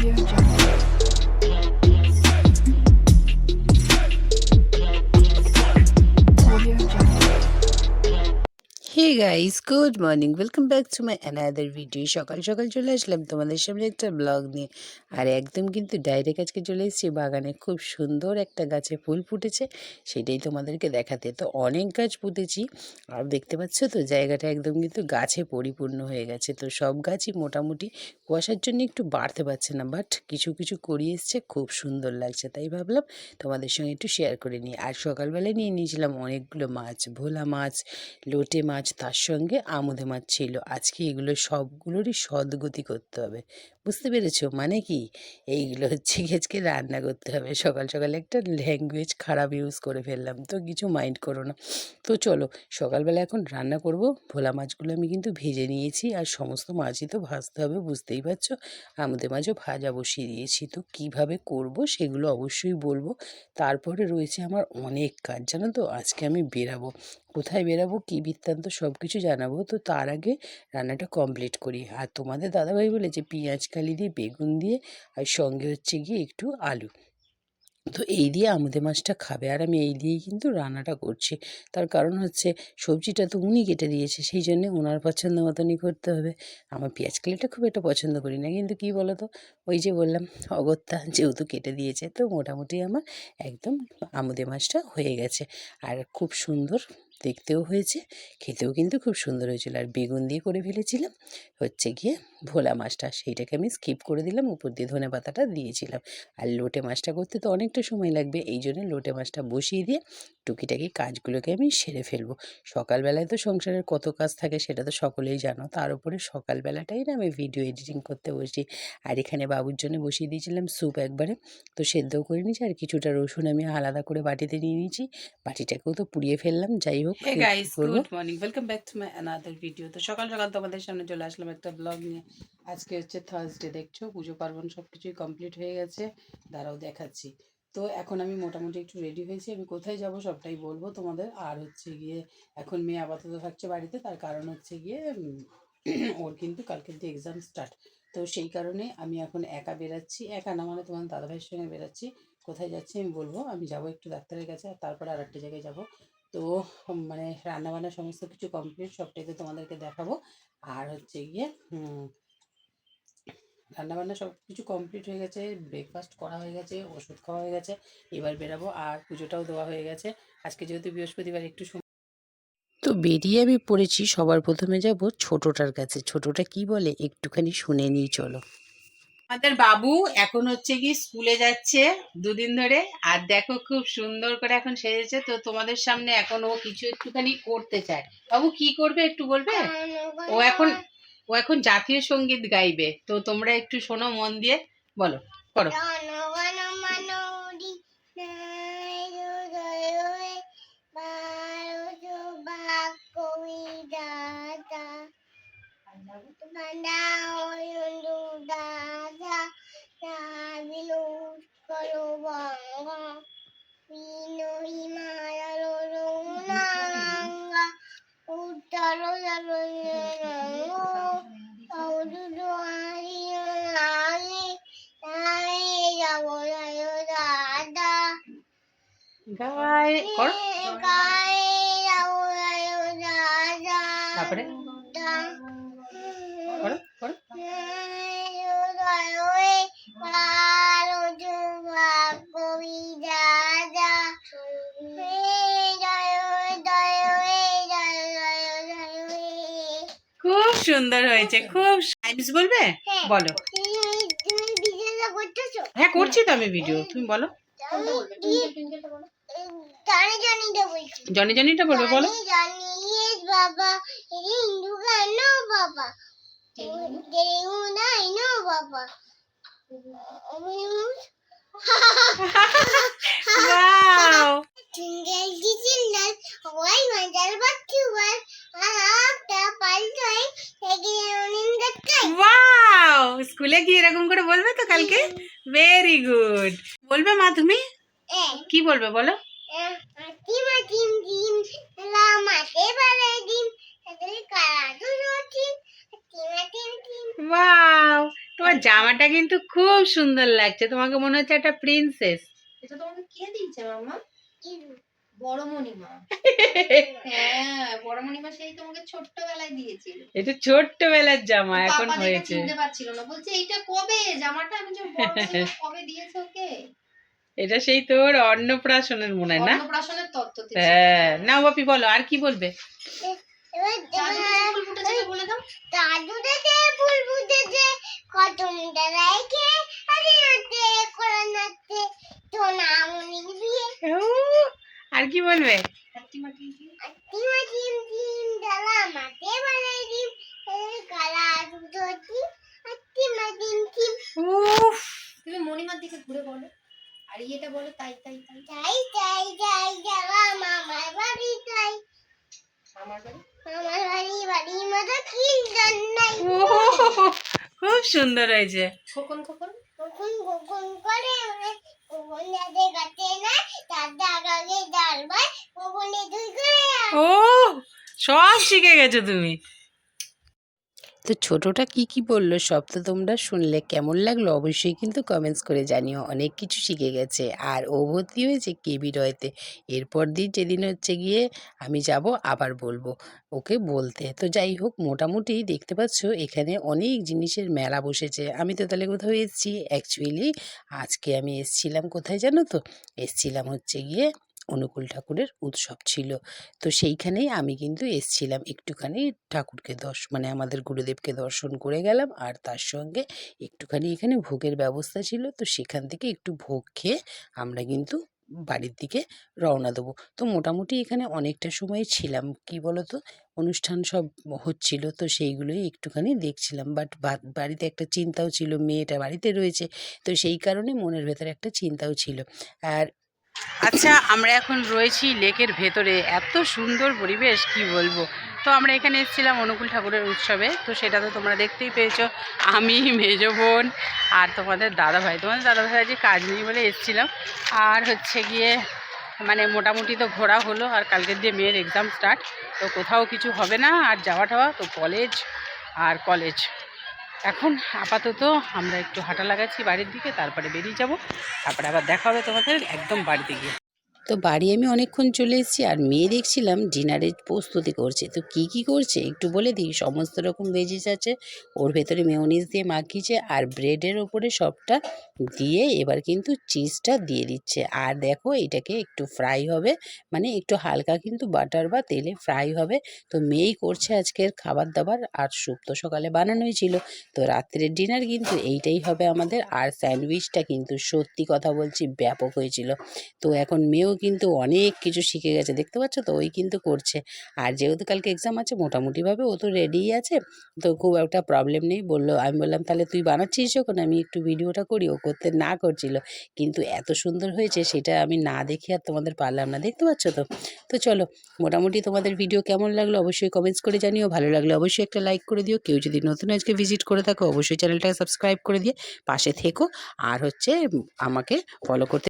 Audio Jungle. Guys good morning welcome back to my another video সকাল সকাল চলে আসলাম তোমাদের সামনে একটা ব্লগ নিয়ে। আর একদম কিন্তু ডাইরেক্ট আজকে চলে এসেছি বাগানে। খুব সুন্দর একটা গাছে ফুল ফুটেছে, সেটাই তোমাদেরকে দেখাতে। তো অনেক গাছ পুঁতেছি আর দেখতে পাচ্ছ তো জায়গাটা একদম কিন্তু গাছে পরিপূর্ণ হয়ে গেছে। তো সব গাছই মোটামুটি কুয়াশার জন্য একটু বাড়তে পারছে না বাট কিছু কিছু করিয়ে এসছে, খুব সুন্দর লাগছে। তাই ভাবলাম তোমাদের সঙ্গে একটু শেয়ার করে নিই। আর সকালবেলায় নিয়ে নিয়েছিলাম অনেকগুলো মাছ, ভোলা মাছ, লোটে মাছ, তার সঙ্গে আমুদে মাছ ছিল। আজকে এগুলো সবগুলোরই সদ্গতি করতে হবে। বুঝতে পেরেছ? মানে কি? এইগুলো হচ্ছে আজকে রান্না করতে হবে। সকাল সকালে একটা ল্যাঙ্গুয়েজ খারাপ ইউজ করে ফেললাম। তো কিছু মাইন্ড করো না। তো চলো, সকালবেলা এখন রান্না করব। ভোলা মাছগুলো আমি কিন্তু ভেজে নিয়েছি আর সমস্ত মাছই তো ভাজতে হবে, বুঝতেই পারছ? আমুদে মাছও ভাজা বসিয়ে দিয়েছি। তো কীভাবে করব সেগুলো অবশ্যই বলব। তারপরে রয়েছে আমার অনেক কাজ। জানো তো? আজকে আমি বেরাবো। কোথায় বেরাবো, কী বৃত্তান্ত সব কিছু জানাব। তো তার আগে রান্নাটা কমপ্লিট করি। আর তোমাদের দাদাভাই বলেছে পেঁয়াজ, কালি দিয়ে, বেগুন দিয়ে, আর সঙ্গে হচ্ছে গিয়ে একটু আলু। তো এই দিয়ে আমুদে মাছটা খাবে। আর আমি এই দিয়েই কিন্তু রান্নাটা করছি। তার কারণ হচ্ছে সবজিটা তো উনি কেটে দিয়েছে, সেই জন্যে ওনার পছন্দ মতনই করতে হবে। আমার পেঁয়াজ, কালিটা খুব একটা পছন্দ করি না। কিন্তু কী বলো তো ওই যে বললাম, অগত্যা যেহেতু কেটে দিয়েছে, তো মোটামুটি আমার একদম আমুদে মাছটা হয়ে গেছে। আর খুব সুন্দর দেখতেও হয়েছে, খেতেও কিন্তু খুব সুন্দর হয়েছিল। আর বেগুন দিয়ে করে ফেলেছিলাম, হচ্ছে গিয়ে ভোলা মাছটা, সেইটাকে আমি স্কিপ করে দিলাম, উপর দিয়ে ধনে পাতাটা দিয়েছিলাম। আর লোটে মাছটা করতে তো অনেকটা সময় লাগবে এই জন্য লোটে মাছটা বসিয়ে দিয়ে টুকিটাকি কাজগুলোকে আমি সেরে ফেলব। সকালবেলায় তো সংসারের কত কাজ থাকে, সেটা তো সকলেই জানো। তার উপরে সকালবেলাটাই না আমি ভিডিও এডিটিং করতে বসি। আর এখানে বাবুর জন্য বসিয়ে দিয়েছিলাম স্যুপ একবারে, তো সেদ্ধও করে নিয়েছি। আর কিছুটা রসুন আমি আলাদা করে বাটিতে নিয়ে নিয়েছি। বাটিটাকেও তো পুড়িয়ে ফেললাম, যাই হোক। Hey guys? Good morning welcome back to my another video তো সকাল সকাল তোমাদের সামনে চলে আসলাম একটা ব্লগ নিয়ে। আজকে হচ্ছে থার্সডে দেখছ? পুজো পার্বণ সব কিছুই কমপ্লিট হয়ে গেছে। দাঁড়াও দেখাচ্ছি। তো এখন আমি মোটামুটি একটু রেডি হয়েছি। আমি কোথায় যাব সবটাই বলব তোমাদের। আর হচ্ছে গিয়ে এখন মেয়ে আপাতত থাকছে বাড়িতে। তার কারণ হচ্ছে গিয়ে ওর কিন্তু কালকে দিয়ে এক্সাম স্টার্ট তো সেই কারণে আমি এখন একা বেরাচ্ছি। একা না মানে তোমার দাদাভাইয়ের সঙ্গে বেরাচ্ছি। কোথায় যাচ্ছি আমি বলব। আমি যাব একটু ডাক্তারের কাছে। আর তারপরে আর একটা জায়গায় যাব। তো মানে রান্নাবান্না সমস্ত কিছু কমপ্লিট সবটাই তো তোমাদেরকে দেখাবো। আর হচ্ছে গিয়ে রান্নাবান্না সব কিছু কমপ্লিট হয়ে গেছে ব্রেকফাস্ট করা হয়ে গেছে, ওষুধ খাওয়া হয়ে গেছে, এবার বেরাবো আর পুজোটাও দেওয়া হয়ে গেছে। আজকে যেহেতু বৃহস্পতিবার, একটু তো বেরিয়ে আমি পড়েছি, সবার প্রথমে যাব ছোটটার কাছে। ছোটটা কি বলে? একটুখানি শুনে নিই, চলো। আমাদের বাবু এখন হচ্ছে কি স্কুলে যাচ্ছে দুদিন ধরে। আর দেখো খুব সুন্দর করে এখন সেজেছে। তো তোমাদের সামনে এখন ও কিছু একটুখানি করতে চায়। বাবু কি করবে একটু বলবে? ও এখন ও এখন জাতীয় সংগীত গাইবে। তো তোমরা একটু শোনো, মন দিয়ে। বলো, করো। গাই করো তারপরে করো করো খুব সুন্দর হয়েছে খুব টাইমস বলবে? বলো। হ্যাঁ করছি তো আমি ভিডিও তুমি বলো। জনি জনিটা বলবে বলো বাবা হিন্দু গান বাবা বাবা Wow! Paltoy. Wow! স্কুলে কি এরকম করে বলবে তো কালকে very good team team wow তোমার জামাটা কিন্তু খুব সুন্দর লাগছে। তোমাকে মনে হচ্ছে একটা প্রিন্সেস এটা তোমাকে কে দিয়েছে মামা? হ্যাঁ এটা ছোট্টবেলার জামা এখন হয়েছে। চিনতে পারছিল না। বলছে এইটা কবে? জামাটা আমি কবে দিয়েছে ওকে? এটা সেই তোর অন্নপ্রাশনের মনে হয় না? অন্নপ্রাশনের তত্ত্ব হ্যাঁ। না বাপি বলো আর কি বলবে? আরে কি বলবে? মণিমার দিকে ঘুরে বলো। আর ইয়েটা বলো তাই তাই তাই। যাই যাই যাই যাওয়া মামার বাড়ি তাই। আমার বাড়ি? মামার বাড়ি বাড়ির মতো খিল নাই। খুব সুন্দর হয়েছে। খোকন খোকন? কখন কখন করে কখন যাদের কাছে না দাদা আগে ডাল ভাই কখনে দুই করে ও সব শিখে গেছো তুমি। তো ছোটটা কি কি বলল সব তো তোমরা শুনলে কেমন লাগল অবশ্যই কিন্তু কমেন্টস করে জানিও। অনেক কিছু শিখে গেছে। আর ও ভর্তি হয়েছে কেবি রয়তে। এরপর দিন যেদিন হচ্ছে গিয়ে আমি যাব আবার বলব ওকে বলতে। তো যাই হোক, মোটামুটি দেখতে পাচ্ছ এখানে অনেক জিনিসের মেলা বসেছে। আমি তো তাহলে কোথাও এসেছি। অ্যাকচুয়ালি আজকে আমি এসছিলাম কোথায় জানো তো? এসছিলাম হচ্ছে গিয়ে অনুকূল ঠাকুরের উৎসব ছিল। তো সেইখানেই আমি কিন্তু এসছিলাম একটুখানি ঠাকুরকে দর্শ মানে আমাদের গুরুদেবকে দর্শন করে গেলাম আর তার সঙ্গে একটুখানি এখানে ভোগের ব্যবস্থা ছিল। তো সেখান থেকে একটু ভোগ খেয়ে আমরা কিন্তু বাড়ির দিকে রওনা দেবো। তো মোটামুটি এখানে অনেকটা সময় ছিলাম, কি বলো তো অনুষ্ঠান সব হচ্ছিল তো সেইগুলোই একটুখানি দেখছিলাম। বাট বাড়িতে একটা চিন্তাও ছিল, মেয়েটা বাড়িতে রয়েছে। তো সেই কারণে মনের ভেতরে একটা চিন্তাও ছিল। আর আচ্ছা আমরা এখন রয়েছি লেকের ভেতরে। এত সুন্দর পরিবেশ, কি বলব? তো আমরা এখানে এসেছিলাম অনুকূল ঠাকুরের উৎসবে। তো সেটা তো তোমরা দেখতেই পেয়েছ। আমি, মেজ বোন আর তোমাদের দাদা ভাই তোমাদের দাদা ভাই আজকে কাজ নেই বলে এসেছিলাম। আর হচ্ছে গিয়ে মানে মোটামুটি তো ঘোরা হলো আর কালকের দিয়ে মেয়ের এক্সাম স্টার্ট তো কোথাও কিছু হবে না আর যাওয়া টাওয়া তো কলেজ আর কলেজ এখন আপাতত আমরা একটু হাঁটা লাগাচ্ছি বাড়ির দিকে, তারপরে বেরিয়ে যাব। তারপরে আবার দেখা হবে তোমাদের একদম বাড়িতে গিয়ে। তো বাড়ি আমি অনেকক্ষণ চলে এসেছি আর মেয়ে দেখছিলাম ডিনারের প্রস্তুতি করছে। তো কি কি করছে? একটু বলে দিই, সমস্ত রকম ভেজিস আছে, ওর ভেতরে মেয়োনিজ দিয়ে মাখিয়েছে আর ব্রেডের ওপরে সবটা দিয়ে এবার কিন্তু চিজটা দিয়ে দিচ্ছে। আর দেখো, এটাকে একটু ফ্রাই হবে মানে একটু হালকা কিন্তু বাটার বা তেলে ফ্রাই হবে। তো মেয়েই করছে আজকের খাবার দাবার আর স্যুপ তো সকালে বানানোই ছিল। তো রাত্রের ডিনার কিন্তু এইটাই হবে আমাদের। আর স্যান্ডউইচটা কিন্তু সত্যি কথা বলছি ব্যাপক হয়েছিল। তো এখন মেয়েও কিন্তু অনেক কিছু শিখে গেছে। দেখতে পাচ্ছ তো? ওই কিন্তু করছে। আর যেহেতু কালকে এক্সাম আছে, মোটামুটিভাবে ও তো রেডিই আছে, তো খুব একটা প্রবলেম নেই। বলল, আমি বললাম, তাহলে তুই বানাচ্ছিস যখন? আমি একটু ভিডিওটা করি। ও করতে না করছিল। কিন্তু এত সুন্দর হয়েছে, সেটা আমি না দেখে আর তোমাদের পারলাম না। দেখতে পাচ্ছ তো? তো চলো, মোটামুটি তোমাদের ভিডিও কেমন লাগল অবশ্যই কমেন্টস করে জানিও। ভালো লাগলে অবশ্যই একটা লাইক করে দিও। কেউ যদি নতুন আজকে ভিজিট করে থাকো, অবশ্যই চ্যানেলটাকে সাবস্ক্রাইব করে দিয়ে পাশে থেকো। আর হচ্ছে আমাকে ফলো করতে